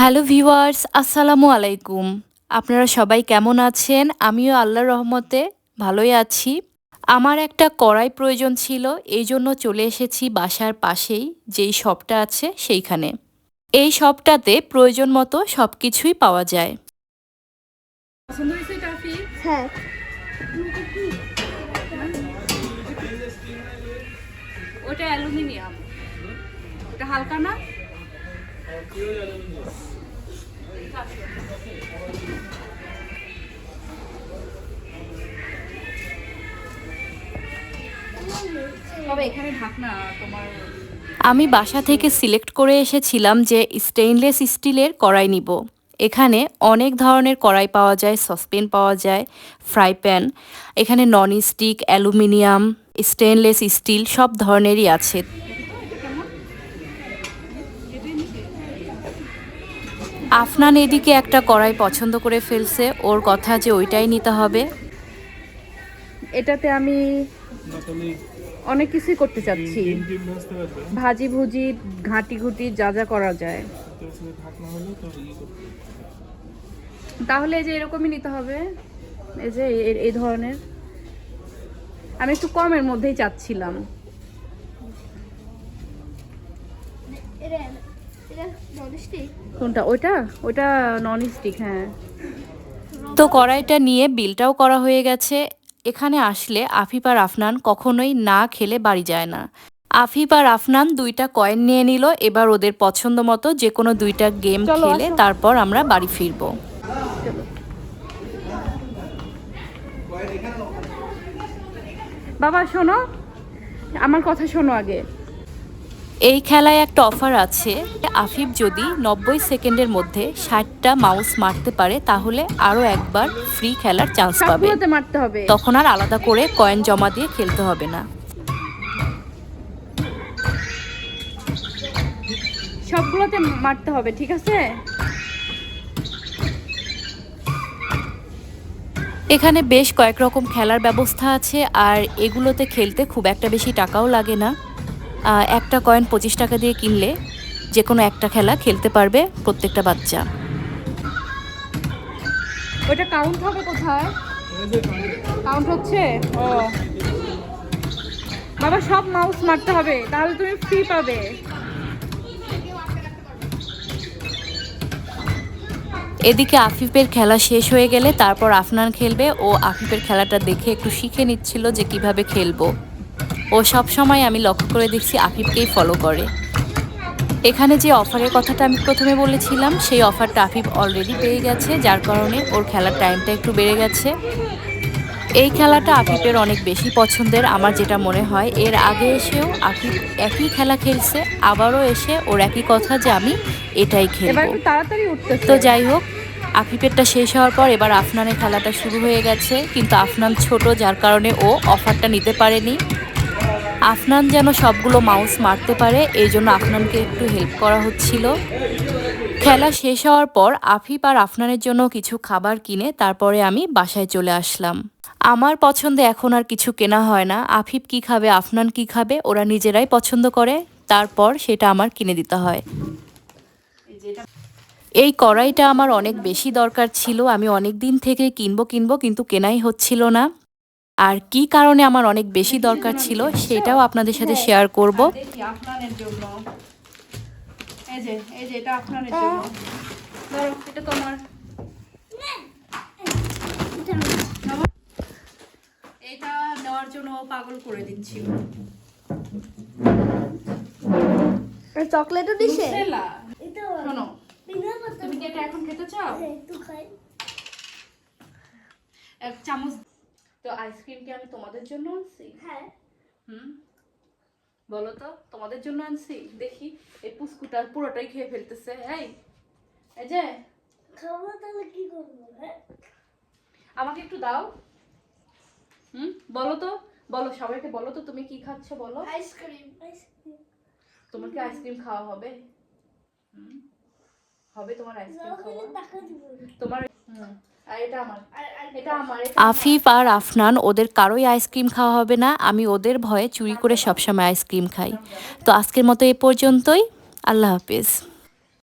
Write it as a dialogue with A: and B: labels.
A: Hello viewers আসসালামু আলাইকুম। আপনারা সবাই কেমন আছেন? আমিও আল্লাহর রহমতে ভালোই আছি। আমার একটা কড়াই প্রয়োজন ছিল এই জন্য চলে এসেছি বাসার পাশেই যেই শপটা আছে সেইখানে। এই শপটাতে প্রয়োজন মতো সব কিছুই পাওয়া যায়।
B: পছন্দ হয়েছে টাফি?
C: হ্যাঁ।
B: ওটা অ্যালুমিনিয়াম। ওটা হালকা না? তবে এখানে
A: আমি বাসা থেকে সিলেক্ট করে এসেছিলাম যে স্টেইনলেস স্টিলের কড়াই নিব। এখানে অনেক ধরনের কড়াই পাওয়া যায় সসপেন পাওয়া যায়, ফ্রাই প্যান, এখানে non stick, aluminium stainless steel সব ধরনেরই আছে। আফনান এদিকে একটা কড়াই পছন্দ করে ফেলছে। ওর কথা যে ওইটাই নিতে হবে।
B: এটাতে আমি অনেক কিছুই করতে চাচ্ছি। ভাজি ভুজি ঘাঁটি ঘুটি যা যা করা যায়। তাহলে এই যে এরকমই নিতে হবে। এই যে এই ধরনের। আমি একটু কমের মধ্যেই চাচ্ছিলাম। কোনটা? ওইটা? ওইটা নন স্টিক হ্যাঁ।
A: তো কড়াইটা নিয়ে বিলটাও করা হয়ে গেছে। এখানে আসলে আফিফ আর আফনান কখনোই না খেলে বাড়ি যায় না। আফিফ আর আফনান দুইটা কয়েন নিয়ে নিল এবার ওদের পছন্দ মতো যে কোনো দুইটা গেম খেলে তারপর আমরা বাড়ি ফিরবো।
B: বাবা শোনো। আমার কথা শোনো আগে।
A: এই খেলায় একটা অফার আছে। আফিফ যদি নব্বই সেকেন্ডের মধ্যে ষাটটা মাউস মারতে পারে তাহলে আরও একবার ফ্রি খেলার চান্স পাবে।
B: মারতে হবে।
A: তখন আর আলাদা করে কয়েন জমা দিয়ে খেলতে হবে না।
B: সবগুলোতে মারতে হবে ঠিক আছে?
A: এখানে বেশ কয়েক রকম খেলার ব্যবস্থা আছে আর এগুলোতে খেলতে খুব একটা বেশি টাকাও লাগে না। একটা কয়েন পঁচিশ টাকা দিয়ে কিনলে যে কোনো একটা খেলা খেলতে পারবে প্রত্যেকটা বাচ্চা।
B: ওইটা কাউন্ট হবে কোথায়? কাউন্ট হচ্ছে? ও। বাবা সব মাউস মারতে হবে তাহলে তুমি ফ্রি পাবে।
A: এদিকে আফিফের খেলা শেষ হয়ে গেলে তারপর আফনান খেলবে। ও আফিফের খেলাটা দেখে একটু শিখে নিচ্ছিল যে কীভাবে খেলব। ও সব সময় আমি লক্ষ্য করে দেখছি আফিফকেই ফলো করে। এখানে যে অফারের কথাটা আমি প্রথমে বলেছিলাম সেই অফারটা আফিফ অলরেডি পেয়ে গেছে যার কারণে ওর খেলার টাইমটা একটু বেড়ে গেছে। এই খেলাটা আফিফের অনেক বেশি পছন্দের আমার যেটা মনে হয়। এর আগে এসেও আফিফ একই খেলা খেলছে আবারও এসে ওর একই কথা যে আমি এটাই খেলব। তো যাই হোক আফিফেরটা শেষ হওয়ার পর এবার আফনানের খেলাটা শুরু হয়ে গেছে। কিন্তু আফনান ছোট যার কারণে ও অফারটা নিতে পারেনি। আফনান যেন সবগুলো মাউস মারতে পারে, এই জন্য আফনানকে একটু হেল্প করা হচ্ছিল। খেলা শেষ হওয়ার পর আফিফ আর আফনানের জন্য কিছু খাবার কিনে তারপরে আমি বাসায় চলে আসলাম। আমার পছন্দে এখন আর কিছু কেনা হয় না। আফিফ কি খাবে, আফনান কি খাবে, ওরা নিজেরাই পছন্দ করে। তারপর সেটা আমার কিনে দিতে হয়। এই কড়াইটা আমার অনেক বেশি দরকার ছিল। আমি অনেক দিন থেকে কিনবো কিনবো, কিন্তু কেনাই হচ্ছিল না। আর কি কারণে আমার অনেক বেশি দরকার ছিল সেটাও আপনাদের সাথে শেয়ার করব।
B: জন্য। এই যে এই যে এটা আপনানের জন্য। ধরো এটা তোমার এটা নেওয়ার জন্য পাগল করে দিচ্ছিল।
C: চকলেটও দিছে?
B: শোনো তুমি কি এটা এখন খেতে চাও? এক চামচ তো আইসক্রিম কি আমি তোমাদের জন্য আনছি?
C: হ্যাঁ।
B: হুম? বলো তো তোমাদের জন্য আনছি? দেখি এই পুস্কুটা পুরোটাই খেয়ে ফেলতেছে এই। এই যে।
C: খাব তাহলে কি করব হ্যাঁ?
B: আমাকে একটু দাও। হুম? বলো তো বলো সবাইকে বলো তো তুমি কি খাচ্ছ বলো।
C: আইসক্রিম আইসক্রিম
B: তোমার কি আইসক্রিম খাওয়া হবে। হুম? হবে তোমার আইসক্রিম খাওয়া। তোমার হুম,
A: আফিফ আর আফনান ওদের কারোই আইসক্রিম খাওয়া হবে না। আমি ওদের ভয়ে চুরি করে সবসময় আইসক্রিম খাই। তো আজকের মতো এ পর্যন্তই। আল্লাহ হাফিজ।